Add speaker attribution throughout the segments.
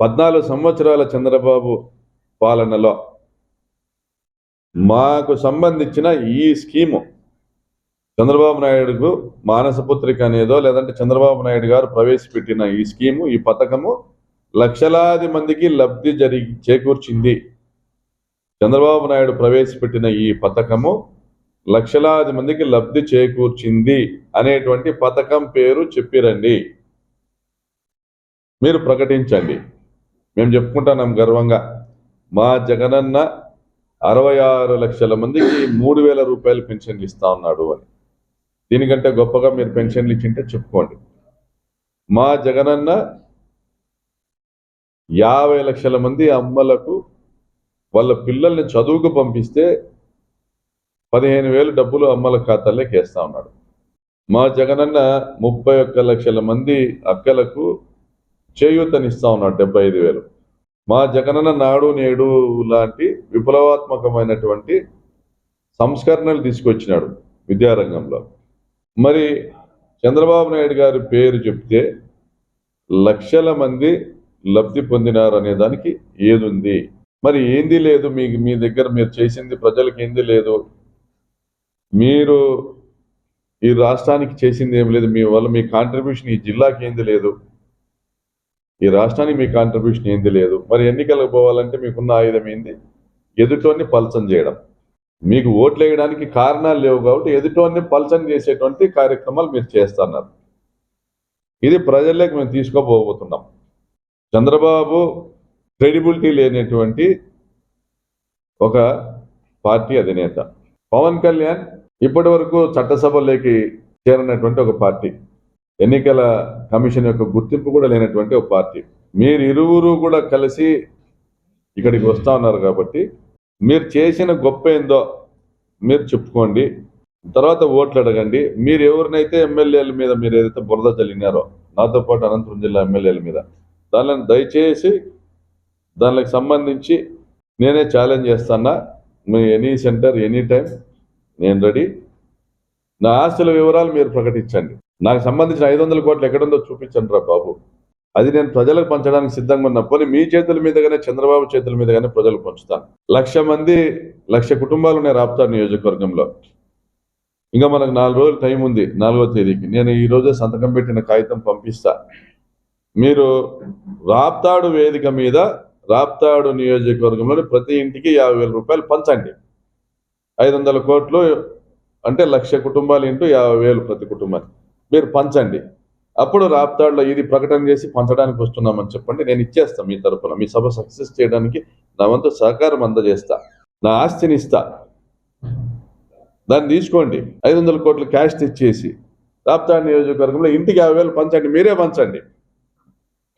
Speaker 1: పద్నాలుగు సంవత్సరాల చంద్రబాబు పాలనలో మాకు సంబంధించిన ఈ స్కీము చంద్రబాబు నాయుడుకు మానసపుత్రిక అనేదో లేదంటే చంద్రబాబు నాయుడు గారు ప్రవేశపెట్టిన ఈ స్కీము ఈ పథకము లక్షలాది మందికి లబ్ధి జరిగి చేకూర్చింది. చంద్రబాబు నాయుడు ప్రవేశపెట్టిన ఈ పథకము లక్షలాది మందికి లబ్ధి చేకూర్చింది అనేటువంటి పథకం పేరు చెప్పిరండి. మీరు ప్రకటించండి. మేము చెప్పుకుంటున్నాం గర్వంగా. మా జగనన్న అరవై ఆరు లక్షల మందికి మూడు వేల రూపాయలు పెన్షన్లు ఇస్తా ఉన్నాడు అని. దీనికంటే గొప్పగా మీరు పెన్షన్లు ఇచ్చింటే చెప్పుకోండి. మా జగనన్న యాభై లక్షల మంది అమ్మలకు వాళ్ళ పిల్లల్ని చదువుకు పంపిస్తే పదిహేను వేలు డబ్బులు అమ్మల ఖాతాల్లోకి వేస్తా ఉన్నాడు. మా జగనన్న ముప్పై ఒక్క లక్షల మంది అక్కలకు చేయూతనిస్తా ఉన్నాడు డెబ్బై ఐదు వేలు. మా జగనన్న నాడు నేడు లాంటి విప్లవాత్మకమైనటువంటి సంస్కరణలు తీసుకొచ్చినాడు విద్యారంగంలో. మరి చంద్రబాబు నాయుడు గారి పేరు చెప్తే లక్షల మంది లబ్ధి పొందినారు అనే దానికి ఏదుంది? మరి ఏంది లేదు మీ మీ దగ్గర మీరు చేసింది ప్రజలకు ఏంది లేదు? మీరు ఈ రాష్ట్రానికి చేసింది ఏం లేదు మీ వల్ల మీ కాంట్రిబ్యూషన్ ఈ జిల్లాకి ఏంది లేదు? ఈ రాష్ట్రానికి మీ కాంట్రిబ్యూషన్ ఏంది లేదు. మరి ఎన్నికలకు పోవాలంటే మీకున్న ఆయుధం ఏంది? ఎదుటోన్ని పలచం చేయడం. మీకు ఓట్లు వేయడానికి కారణాలు లేవు కాబట్టి ఎదుటోన్ని పలచం చేసేటువంటి కార్యక్రమాలు మీరు చేస్తున్నారు. ఇది ప్రజల్లోకి మేము తీసుకోబోతున్నాం చంద్రబాబు క్రెడిబిలిటీ లేనటువంటి ఒక పార్టీ అధినేత. పవన్ కళ్యాణ్ ఇప్పటి వరకు చట్టసభలోకి చేరినటువంటి ఒక పార్టీ. ఎన్నికల కమిషన్ యొక్క గుర్తింపు కూడా లేనటువంటి ఒక పార్టీ. మీరు ఇరువురు కూడా కలిసి ఇక్కడికి వస్తా ఉన్నారు కాబట్టి మీరు చేసిన గొప్ప ఏందో మీరు చెప్పుకోండి తర్వాత ఓట్లు అడగండి. మీరు ఎవరినైతే ఎమ్మెల్యేల మీద మీరు ఏదైతే బురద చల్లినారో నాతో పాటు అనంతపురం జిల్లా ఎమ్మెల్యేల మీద దానిని దయచేసి దానికి సంబంధించి నేనే ఛాలెంజ్ చేస్తానా మీ ఎనీ సెంటర్ ఎనీ టైం నేను రెడీ. నా ఆస్తుల వివరాలు మీరు ప్రకటించండి. నాకు సంబంధించిన ఐదు వందల కోట్లు ఎక్కడుందో చూపించండి రా బాబు. అది నేను ప్రజలకు పంచడానికి సిద్ధంగా ఉన్నా. పోనీ మీ చేతుల మీదగానే చంద్రబాబు చేతుల మీదగానే ప్రజలకు పంచుతాను లక్ష మంది లక్ష కుటుంబాలు ఉన్నాయి ఆపుతాను నియోజకవర్గంలో. ఇంకా మనకు నాలుగు రోజులు టైం ఉంది నాలుగో తేదీకి. నేను ఈ రోజే సంతకం పెట్టిన కాగితం పంపిస్తా. మీరు రాప్తాడు వేదిక మీద రాప్తాడు నియోజకవర్గంలోని ప్రతి ఇంటికి యాభై వేల రూపాయలు పంచండి. ఐదు వందల కోట్లు అంటే లక్ష కుటుంబాలు ఇంటూ యాభై వేలు ప్రతి కుటుంబానికి. మీరు పంచండి. అప్పుడు రాప్తాడులో ఇది ప్రకటన చేసి పంచడానికి వస్తున్నామని చెప్పండి. నేను ఇచ్చేస్తాను మీ తరపున. మీ సభ సక్సెస్ చేయడానికి నా వంతు సహకారం అందజేస్తా. నా ఆస్తిని ఇస్తా. దాన్ని తీసుకోండి. ఐదు వందల కోట్లు క్యాష్ తెచ్చేసి రాప్తాడు నియోజకవర్గంలో ఇంటికి యాభై వేలు పంచండి. మీరే పంచండి.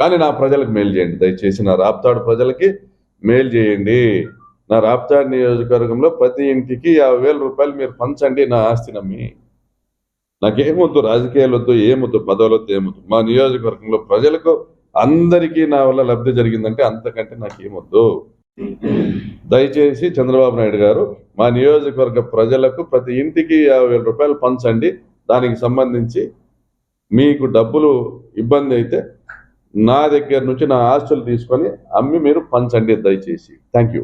Speaker 1: కానీ నా ప్రజలకు మేలు చేయండి. దయచేసి నా రాప్తాడు ప్రజలకి మేలు చేయండి. నా రాప్తాడు నియోజకవర్గంలో ప్రతి ఇంటికి యాభై వేల రూపాయలు మీరు పంచండి. నా ఆస్తి నమ్మి నాకేమొద్దు రాజకీయాలు వద్దు ఏమొద్దు పదవులొద్దు ఏమొద్దు మా నియోజకవర్గంలో ప్రజలకు అందరికీ నా వల్ల లబ్ధి జరిగిందంటే అంతకంటే నాకేమొద్దు. దయచేసి చంద్రబాబు నాయుడు గారు మా నియోజకవర్గ ప్రజలకు ప్రతి ఇంటికి యాభై వేల రూపాయలు పంచండి. దానికి సంబంధించి మీకు డబ్బులు ఇబ్బంది అయితే నా దగ్గర నుంచి నా ఆస్తులు తీసుకొని అమ్మి మీరు పంచండి దయచేసి. Thank you.